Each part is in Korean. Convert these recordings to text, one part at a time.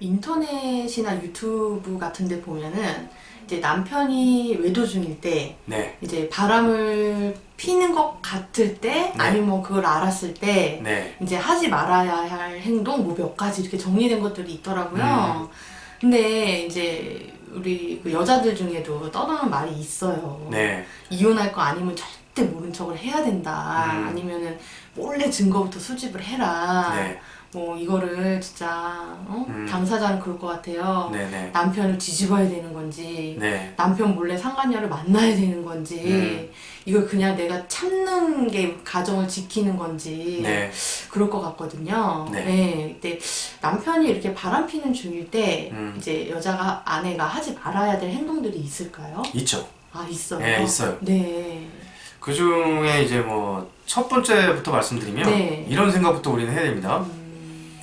인터넷이나 유튜브 같은 데 보면은 이제 남편이 외도 중일 때 네. 이제 바람을 피는 것 같을 때 네. 아니면 그걸 알았을 때 네. 이제 하지 말아야 할 행동 뭐 몇 가지 이렇게 정리된 것들이 있더라고요. 음. 근데 이제 우리 그 여자들 중에도 떠도는 말이 있어요. 네. 이혼할 거 아니면 절대 모른 척을 해야 된다. 음. 아니면은 몰래 증거부터 수집을 해라. 네. 뭐 이거를 진짜 어? 음. 당사자는 그럴 것 같아요. 네. 네. 남편을 뒤집어야 되는 건지 네. 남편 몰래 상간녀를 만나야 되는 건지 음. 이걸 그냥 내가 참는 게 가정을 지키는 건지 네. 그럴 것 같거든요. 네. 근데 남편이 이렇게 바람 피는 중일 때 음. 이제 여자가 아내가 하지 말아야 될 행동들이 있을까요? 있죠. 아 있어요. 네, 있어요. 네. 그 중에 이제 뭐 첫 번째부터 말씀드리면 네. 이런 생각부터 우리는 해야 됩니다. 음,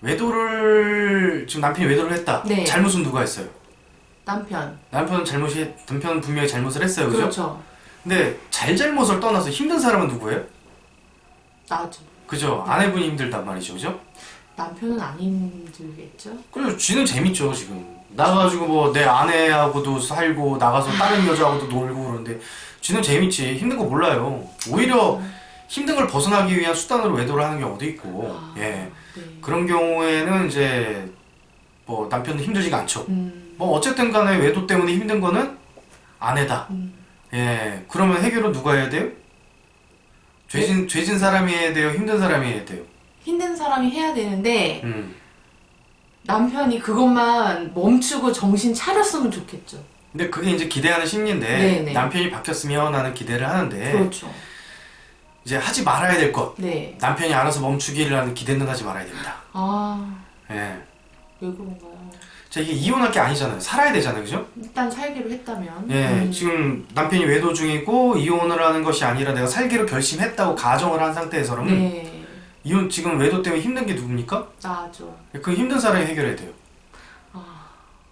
외도를 지금 남편이 외도를 했다. 네. 잘못은 누가 했어요? 남편. 남편은 잘못이 남편은 분명히 잘못을 했어요. 그죠? 그렇죠. 근데 잘잘못을 떠나서 힘든 사람은 누구예요? 나죠. 그죠? 아내분이 힘들단 말이죠. 그죠? 남편은 안 힘들겠죠? 그리고 쥐는 재밌죠, 지금. 나가가지고 뭐 내 아내하고도 살고 나가서 다른 여자하고도 놀고 그러는데 쥐는 재밌지. 힘든 거 몰라요. 오히려 힘든 걸 벗어나기 위한 수단으로 외도를 하는 경우도 있고, 아, 예. 네. 그런 경우에는 이제 뭐 남편도 힘들지가 않죠. 음, 뭐 어쨌든 간에 외도 때문에 힘든 거는 아내다. 음. 예. 그러면 해결은 누가 해야 돼요? 죄진, 죄진 사람이 해야 돼요? 힘든 사람이 해야 돼요? 힘든 사람이 해야 되는데 음. 남편이 그것만 멈추고 정신 차렸으면 좋겠죠. 근데 그게 이제 기대하는 심리인데 네네. 남편이 바뀌었으면 하는 기대를 하는데 그렇죠. 이제 하지 말아야 될 것. 네. 남편이 알아서 멈추기를 하는 기대는 하지 말아야 됩니다. 아, 예. 왜 그런가요? 자, 이게 이혼할 게 아니잖아요. 살아야 되잖아요. 그죠? 일단 살기로 했다면. 예. 음, 지금 남편이 외도 중이고 이혼을 하는 것이 아니라 내가 살기로 결심했다고 가정을 한 상태에서는 네. 이혼 지금 외도 때문에 힘든 게 누굽니까? 나죠. 그 힘든 사람이 해결해야 돼요. 아,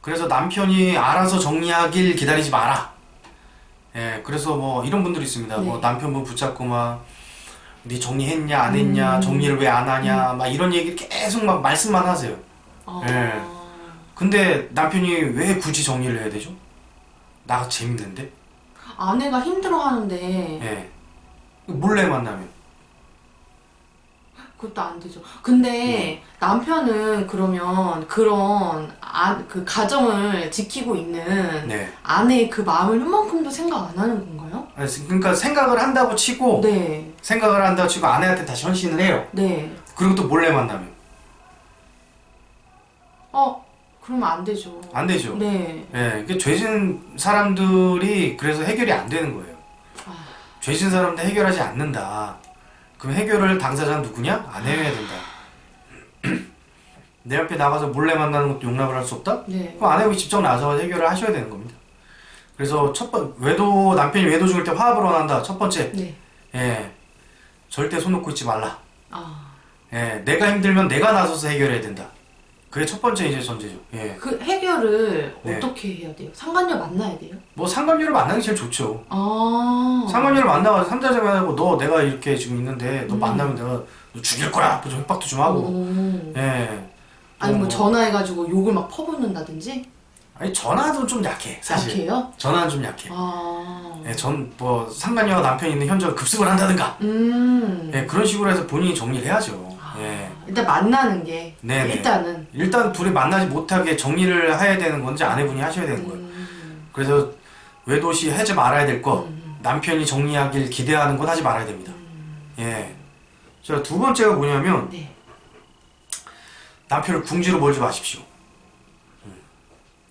그래서 남편이 알아서 정리하길 기다리지 마라. 예, 그래서 뭐 이런 분들이 있습니다. 뭐 네. 남편분 붙잡고 막, 네 정리했냐, 안 했냐, 음. 정리를 왜 안 하냐, 막 이런 얘기 계속 막 말씀만 하세요. 아, 네. 근데 남편이 왜 굳이 정리를 해야 되죠? 나 재밌는데? 아내가 힘들어하는데 예. 몰래 만나면. 그것도 안 되죠. 근데 남편은 그러면 그런 아, 그 가정을 지키고 있는 네. 아내의 그 마음을 한 만큼도 생각 안 하는 건가요? 아니, 그러니까 생각을 한다고 치고, 네, 생각을 한다고 치고 아내한테 다시 헌신을 해요. 네. 그리고 또 몰래 만나면. 어, 그러면 안 되죠. 안 되죠. 네. 예, 그 죄진 사람들이 그래서 해결이 안 되는 거예요. 아. 죄진 사람들 해결하지 않는다. 그럼 해결을 당사자는 누구냐? 아내여야 된다. 내 앞에 나가서 몰래 만나는 것도 용납을 할 수 없다? 네. 그럼 아내가 직접 나서서 해결을 하셔야 되는 겁니다. 그래서 첫 번, 외도, 남편이 외도 중일 때 화합을 원한다. 첫 번째, 네. 예, 절대 손 놓고 있지 말라. 아, 예, 내가 힘들면 내가 나서서 해결해야 된다. 그게 첫 번째 이제 전제죠. 예. 그 해결을 네. 어떻게 해야 돼요? 상간녀 만나야 돼요? 뭐 상감녀를 만나는 게 제일 좋죠. 아. 상관녀를 만나가지고 삼자자면하고 너 내가 이렇게 지금 있는데 너 음. 만나면 내가 너 죽일 거야 좀 협박도 좀 하고 오. 예 아니 뭐 뭐. 전화해가지고 욕을 막 퍼붓는다든지? 아니 전화도 좀 약해 사실 약해요? 전화는 좀 약해 아. 예, 전뭐 상관녀가 남편이 있는 현장을 급습을 한다든가 음. 예, 그런 식으로 해서 본인이 정리를 해야죠 아, 예 일단 만나는 게 네네. 일단은 일단 둘이 만나지 못하게 정리를 해야 되는 건지 아내분이 하셔야 되는 거예요 음. 그래서 외도시 하지 말아야 될거 음. 남편이 정리하길 기대하는 건 하지 말아야 됩니다 예. 자, 두 번째가 뭐냐면 네. 남편을 궁지로 몰지 마십시오.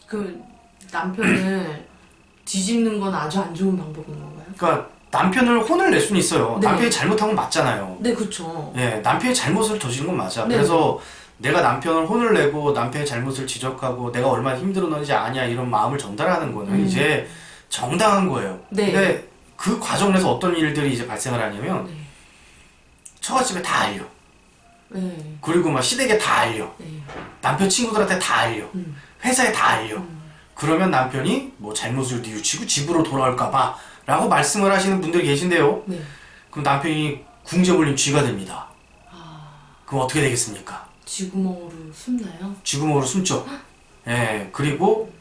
그 남편을 뒤집는 건 아주 안 좋은 방법인 건가요? 그러니까 남편을 혼을 낼 수는 있어요. 네. 남편이 잘못한 건 맞잖아요. 네, 그렇죠. 예, 남편이 잘못을 저지른 건 맞아. 네. 그래서 내가 남편을 혼을 내고 남편의 잘못을 지적하고 내가 얼마나 힘들었는지 아냐 이런 마음을 전달하는 거는 음. 이제 정당한 거예요. 네. 근데 그 과정에서 어떤 일들이 이제 발생을 하냐면 네. 처갓집에 다 알려. 네. 그리고 막 시댁에 다 알려. 네. 남편 친구들한테 다 알려. 음. 회사에 다 알려. 음. 그러면 남편이 뭐 잘못을 뉘우치고 집으로 돌아올까봐 라고 말씀을 하시는 분들이 계신데요. 네. 그럼 남편이 궁제 몰림 쥐가 됩니다. 아. 그럼 어떻게 되겠습니까? 쥐구멍으로 숨나요? 쥐구멍으로 숨죠. 예, 그리고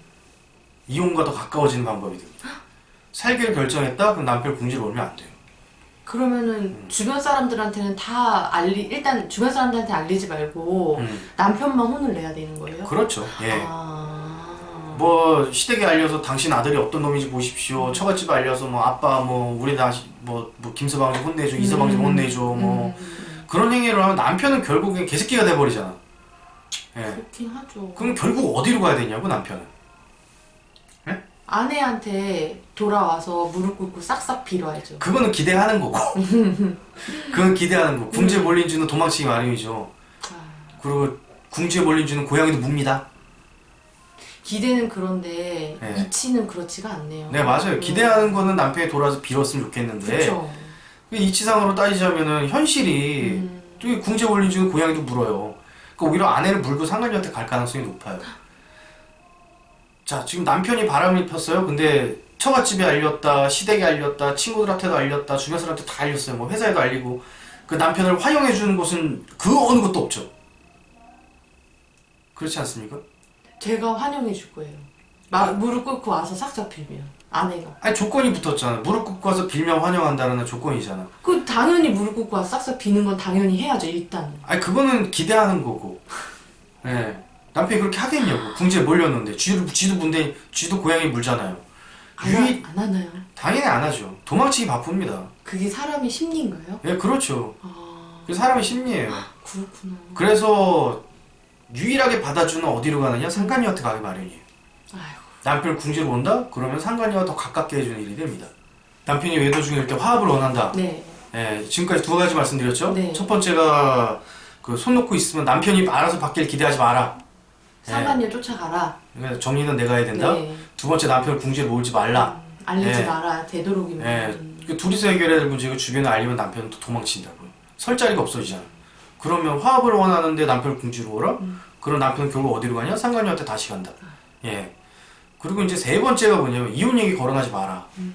이혼과 더 가까워지는 방법이 됩니다. 살기를 결정했다? 그럼 남편 궁지를 올면 안 돼요. 그러면은 음. 주변 사람들한테는 다 알리 일단 주변 사람들한테 알리지 말고 음, 남편만 혼을 내야 되는 거예요? 그렇죠. 예. 아. 뭐 시댁에 알려서 당신 아들이 어떤 놈인지 보십시오. 처갓집에 알려서 뭐 아빠 뭐 우리 다시 뭐, 뭐 김서방 좀 혼내줘, 이서방 좀 음. 혼내줘 뭐 음, 그런 행위를 하면 남편은 결국엔 개새끼가 돼버리잖아. 예. 그렇긴 하죠. 그럼 결국 어디로 가야 되냐고 남편은. 아내한테 돌아와서 무릎 꿇고 싹싹 빌어야죠. 그거는 기대하는 거고. 그건 기대하는 거. 궁지에 몰린 쥐는 도망치기 마련이죠. 아, 그리고 궁지에 몰린 쥐는 고양이도 묵니다. 기대는 그런데 네. 이치는 그렇지가 않네요. 네 맞아요. 기대하는 거는 남편이 돌아와서 빌었으면 좋겠는데 그렇죠. 이치상으로 따지자면은 현실이 음, 또이 궁지에 몰린 쥐는 고양이도 물어요. 그러니까 오히려 아내를 물고 상관녀한테 갈 가능성이 높아요. 자 지금 남편이 바람을 폈어요. 근데 처갓집에 알렸다, 시댁에 알렸다, 친구들한테도 알렸다, 주변 사람한테 다 알렸어요. 뭐 회사에도 알리고 그 남편을 활용해 주는 곳은 그 어느 것도 없죠. 그렇지 않습니까? 제가 환영해 줄 거예요. 막 무릎 꿇고 와서 싹싹 빌면 아내가. 아니 조건이 붙었잖아. 무릎 꿇고 와서 빌면 환영한다는 조건이잖아. 그 당연히 무릎 꿇고 와서 싹싹 비는 건 당연히 해야죠 일단. 아니 그거는 기대하는 거고. 예. 남편이 그렇게 하겠냐고. 궁지에 몰렸는데 쥐도 쥐도 문대 쥐도 고양이 물잖아요. 안, 유이 하, 안 하나요? 당연히 안 하죠. 도망치기 바쁩니다. 그게 사람의 심리인가요? 예, 그렇죠. 아 그 사람의 심리예요. 그렇구나. 그래서 유일하게 받아주는 어디로 가느냐? 상간녀한테 가기 마련이에요. 아이고. 남편을 궁지로 온다? 그러면 상간녀가 더 가깝게 해주는 일이 됩니다. 남편이 외도 중일 때 화합을 원한다. 네. 예, 지금까지 두 가지 말씀드렸죠? 네. 첫 번째가 그 손 놓고 있으면 남편이 알아서 바뀔 기대하지 마라. 상관녀 쫓아가라. 그러니까 정리는 내가 해야 된다. 네. 두 번째 남편을 궁지에 몰지 말라. 음, 알리지 네. 마라. 되도록이면. 예, 음. 그 둘이서 해결해야 될 문제고 주변에 알리면 남편은 또 도망친다고요. 설 자리가 없어지잖아. 그러면 화합을 원하는데 남편을 궁지로 오라? 음. 그럼 남편은 결국 어디로 가냐? 상관녀한테 다시 간다. 예. 그리고 이제 세 번째가 뭐냐면 이혼 얘기 거론하지 마라. 음.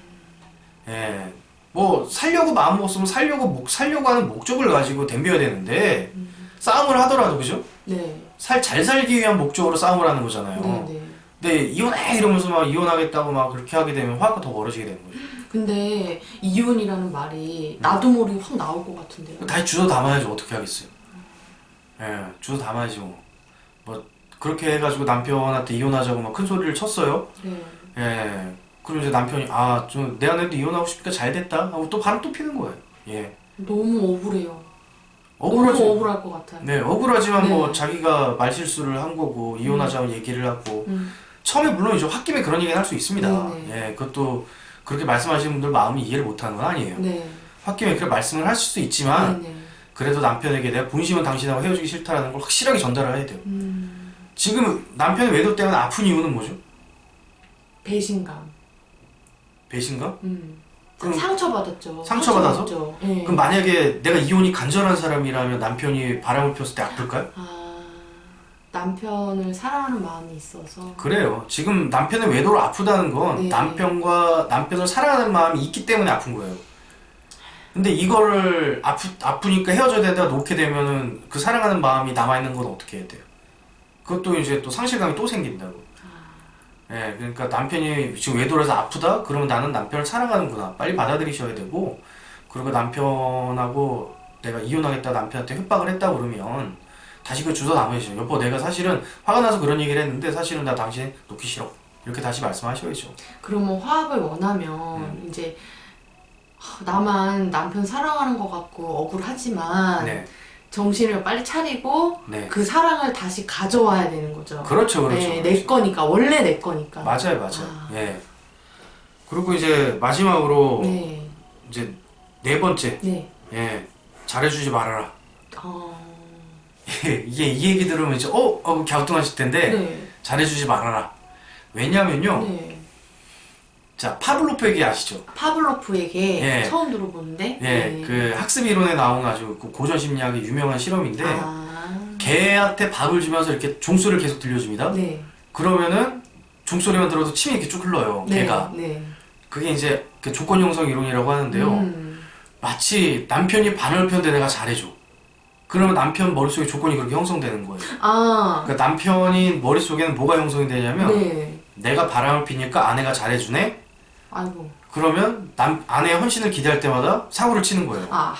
예. 뭐 살려고 마음 먹었으면 살려고 목 살려고 하는 목적을 가지고 덤벼야 되는데 음. 싸움을 하더라도 그죠? 네. 살 잘 살기 위한 목적으로 싸움을 하는 거잖아요. 네, 네. 근데 이혼해 이러면서 막 이혼하겠다고 막 그렇게 하게 되면 화가 더 벌어지게 되는 거죠. 근데 이혼이라는 말이 음. 나도 모르게 확 나올 것 같은데요. 다시 주워 담아야죠. 어떻게 하겠어요? 예, 주워 담아야지 뭐. 뭐 그렇게 해가지고 남편한테 이혼하자고 막 큰 소리를 쳤어요. 네. 예. 그리고 이제 남편이 아, 좀 내 아내도 이혼하고 싶으니까 잘 됐다 하고 또 바로 또 피는 거예요. 예. 너무 억울해요. 억울하지. 너무 억울할 것 같아요. 네, 억울하지만 네. 뭐 자기가 말실수를 한 거고 이혼하자고 얘기를 하고 음. 처음에 물론 이제 홧김에 그런 얘기를 할수 있습니다. 네, 예, 그것도 그렇게 말씀하시는 분들 마음이 이해를 못하는 건 아니에요. 네. 홧김에 그렇게 말씀을 하실 수 있지만 네, 네. 그래도 남편에게 내가 본심은 당신하고 헤어지기 싫다라는 걸 확실하게 전달을 해야 돼요. 음. 지금 남편의 외도 때문에 아픈 이유는 뭐죠? 배신감. 배신감? 음. 그럼- 상처받았죠. 상처받아서? 상처받았죠. 네. 그럼 만약에 내가 이혼이 간절한 사람이라면 남편이 바람을 폈을 때 아플까요? 아, 남편을 사랑하는 마음이 있어서. 그래요. 지금 남편의 외도로 아프다는 건 네. 남편과 남편을 사랑하는 마음이 있기 때문에 아픈 거예요. 근데 이거를 아프, 아프니까 헤어져야 된다 놓게 되면은 그 사랑하는 마음이 남아있는 건 어떻게 해야 돼요? 그것도 이제 또 상실감이 또 생긴다고. 예, 그러니까 남편이 지금 외도라서 아프다? 그러면 나는 남편을 사랑하는구나. 빨리 받아들이셔야 되고, 그리고 남편하고 내가 이혼하겠다 남편한테 협박을 했다 그러면 다시 그 주소 남으시죠. 여보, 내가 사실은 화가 나서 그런 얘기를 했는데 사실은 나 당신 놓기 싫어. 이렇게 다시 말씀하셔야죠. 그러면 화합을 원하면 음. 이제 하, 나만 남편 사랑하는 것 같고 억울하지만 네, 정신을 빨리 차리고 네. 그 사랑을 다시 가져와야 되는 거죠. 그렇죠, 그렇죠. 네, 그렇죠. 내 거니까 원래 내 거니까. 맞아요, 맞아요. 아. 예. 그리고 이제 마지막으로 네, 이제 네 번째, 네. 예, 잘해주지 말아라. 어, 이게 이 얘기 들으면 이제 어, 어 갸우뚱하실 텐데 네, 잘해주지 말아라. 왜냐면요, 네. 자 파블로프 얘기 아시죠? 파블로프에게 예. 처음 들어보는데. 예, 네. 그 학습 이론에 나온 아주 그 고전 심리학의 유명한 실험인데 아, 개한테 밥을 주면서 이렇게 종소리를 계속 들려줍니다. 네, 그러면은 종소리만 들어도 침이 이렇게 쭉 흘러요. 네, 개가. 네. 그게 이제 그 조건 형성 이론이라고 하는데요. 음, 마치 남편이 바늘 폈는데 내가 잘해줘. 그러면 남편 머릿속에 조건이 그렇게 형성되는 거예요. 아, 그러니까 남편이 머릿속에는 뭐가 형성이 되냐면 네. 내가 바람을 피니까 아내가 잘해주네. 아이고. 그러면 남 아내의 헌신을 기대할 때마다 사고를 치는 거예요. 아,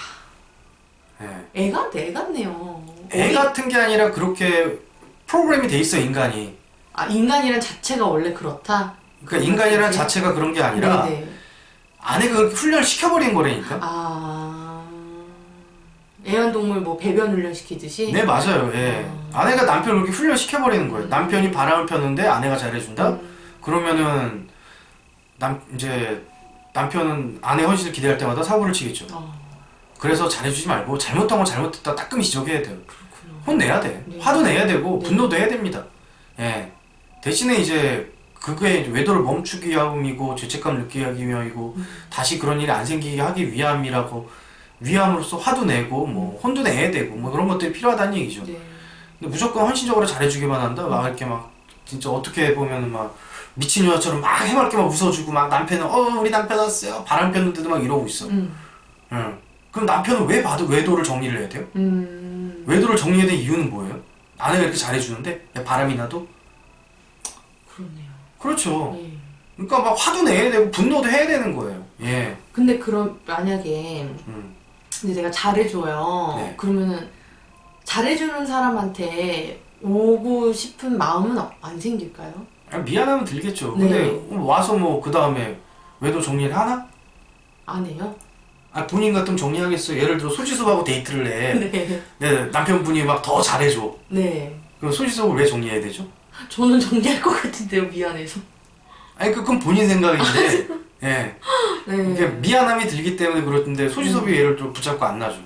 예. 애 같, 애 같네요. 애 같은 게 아니라 그렇게 프로그램이 돼 있어 인간이. 아, 인간이란 자체가 원래 그렇다? 그러니까 그렇지. 자체가 그런 게 아니라 네네. 아내가 그렇게 훈련을 시켜버린 거라니까. 아, 애완동물 뭐 배변 훈련 시키듯이? 네 맞아요. 예. 음. 아내가 남편을 그렇게 훈련 시켜버리는 거예요. 남편이 바람을 폈는데 아내가 잘해준다. 음, 그러면은 남 이제 남편은 아내 헌신을 기대할 때마다 사고를 치겠죠. 어, 그래서 잘해주지 말고 잘못한 건 잘못했다 따끔히 지적해야 돼요. 그렇구나. 혼내야 돼. 네. 화도 내야 되고 네. 분노도 해야 됩니다. 예. 대신에 이제 그게 이제 외도를 멈추기 위함이고 죄책감을 느끼기 위함이고 음. 다시 그런 일이 안 생기게 하기 위함이라고 위함으로써 화도 내고 뭐 혼도 내야 되고 뭐 그런 것들이 필요하다는 얘기죠. 네. 근데 무조건 헌신적으로 잘해주기만 한다. 막 이렇게 막 진짜 어떻게 보면은 막 미친 여자처럼 막 해맑게 막 웃어주고 막 남편은 어 우리 남편 왔어요 바람 폈는데도 막 이러고 있어. 음, 응. 그럼 남편은 왜 봐도 외도를 정리를 해야 돼요? 음, 외도를 정리해야 될 이유는 뭐예요? 아내가 이렇게 잘해주는데 야, 바람이 나도? 그렇네요. 그렇죠. 예. 그러니까 막 화도 내야 되고 분노도 해야 되는 거예요. 예. 근데 그럼 만약에 음. 근데 내가 잘해줘요. 네. 그러면은 잘해주는 사람한테 오고 싶은 마음은 안 생길까요? 아, 미안하면 들겠죠. 네. 근데 와서 뭐 그 다음에 외도 정리를 하나? 안 해요? 아 본인 같으면 정리하겠어. 예를 들어 소지섭하고 데이트를 해. 네. 네, 남편분이 막 더 잘해줘. 네. 그럼 소지섭을 왜 정리해야 되죠? 저는 정리할 것 같은데요, 미안해서. 아니 그- 그건 본인 생각인데 예. 네. 이게 미안함이 들기 때문에 그렇던데 소지섭이 얘를 또 붙잡고 안 놔줘.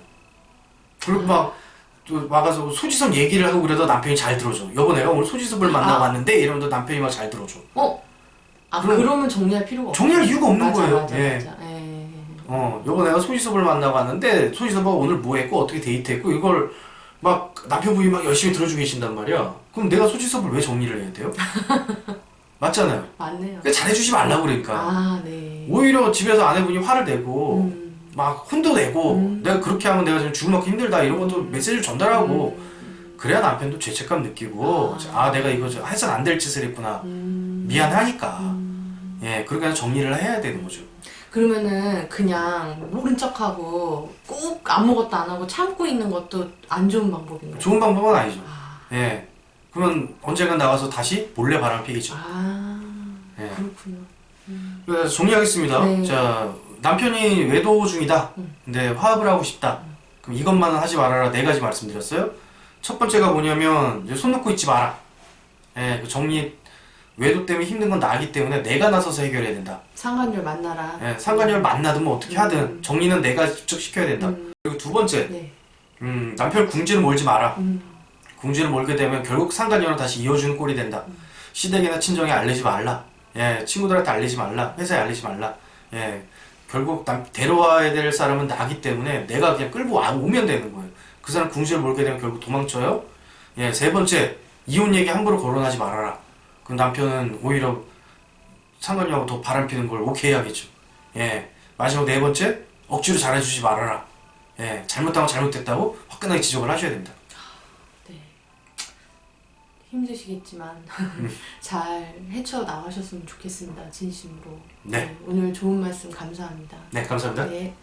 그리고 막 또 와가서 소지섭 얘기를 하고 그래도 남편이 잘 들어줘. 여보 내가 오늘 소지섭을 만나고 아. 왔는데 이러면 또 남편이 막 잘 들어줘. 어? 아, 그럼- 그러면 정리할 필요가 없어. 정리할 이유가 없는 맞아, 거예요. 맞아, 예. 맞아. 예. 어, 여보 내가 소지섭을 만나고 왔는데 소지섭하고 오늘 뭐 했고 어떻게 데이트했고 이걸 막 남편분이 막 열심히 들어주고 계신단 말이야. 그럼 내가 소지섭을 왜 정리를 해야 돼요? 맞잖아요. 맞네요. 그러니까 잘해주지 말라고 그러니까. 아, 네. 오히려 집에서 아내분이 화를 내고 음. 막 혼도 내고 음. 내가 그렇게 하면 내가 지금 죽을 만큼 힘들다 이런 것도 음. 메시지를 전달하고 음. 그래야 남편도 죄책감 느끼고 아. 아, 내가 이거 좀 해서는 안 될 짓을 했구나 음. 미안하니까 음. 예 그러니까 해서 정리를 해야 되는 거죠 그러면은 그냥 모른 척하고 꼭 아무것도 안 하고 참고 있는 것도 안 좋은 방법인가요? 좋은 방법은 아니죠 아, 예 그러면 언젠간 나가서 다시 몰래 바람 피겠죠 아 예 그렇군요. 그래서 정리하겠습니다 네. 자 남편이 외도 중이다 음. 근데 화합을 하고 싶다 그럼 이것만은 하지 말아라 네 가지 말씀드렸어요 첫 번째가 뭐냐면 이제 손 놓고 있지 마라 예, 그 정리 외도 때문에 힘든 건 나기 때문에 내가 나서서 해결해야 된다. 상관녀 만나라. 예, 상관녀를 만나든 뭐 어떻게 하든 음. 정리는 내가 직접 시켜야 된다. 음, 그리고 두 번째, 네. 음, 남편 궁지를 몰지 마라. 음, 궁지를 몰게 되면 결국 상관녀랑 다시 이어주는 꼴이 된다. 시댁이나 친정에 알리지 말라. 예, 친구들한테 알리지 말라. 회사에 알리지 말라. 예, 결국 남, 데려와야 될 사람은 나기 때문에 내가 그냥 끌고 와, 오면 되는 거예요. 그 사람 궁지를 몰게 되면 결국 도망쳐요. 예, 세 번째, 이혼 얘기 함부로 거론하지 말아라. 그 남편은 오히려 상관녀하고 더 바람 피는 걸 오케이 하겠죠. 예, 마지막 네 번째, 억지로 잘해주지 말아라. 예, 잘못하면 잘못됐다고 화끈하게 지적을 하셔야 됩니다. 네. 힘드시겠지만 음. 잘 헤쳐 나가셨으면 좋겠습니다. 진심으로. 네. 오늘 좋은 말씀 감사합니다. 네, 감사합니다. 네.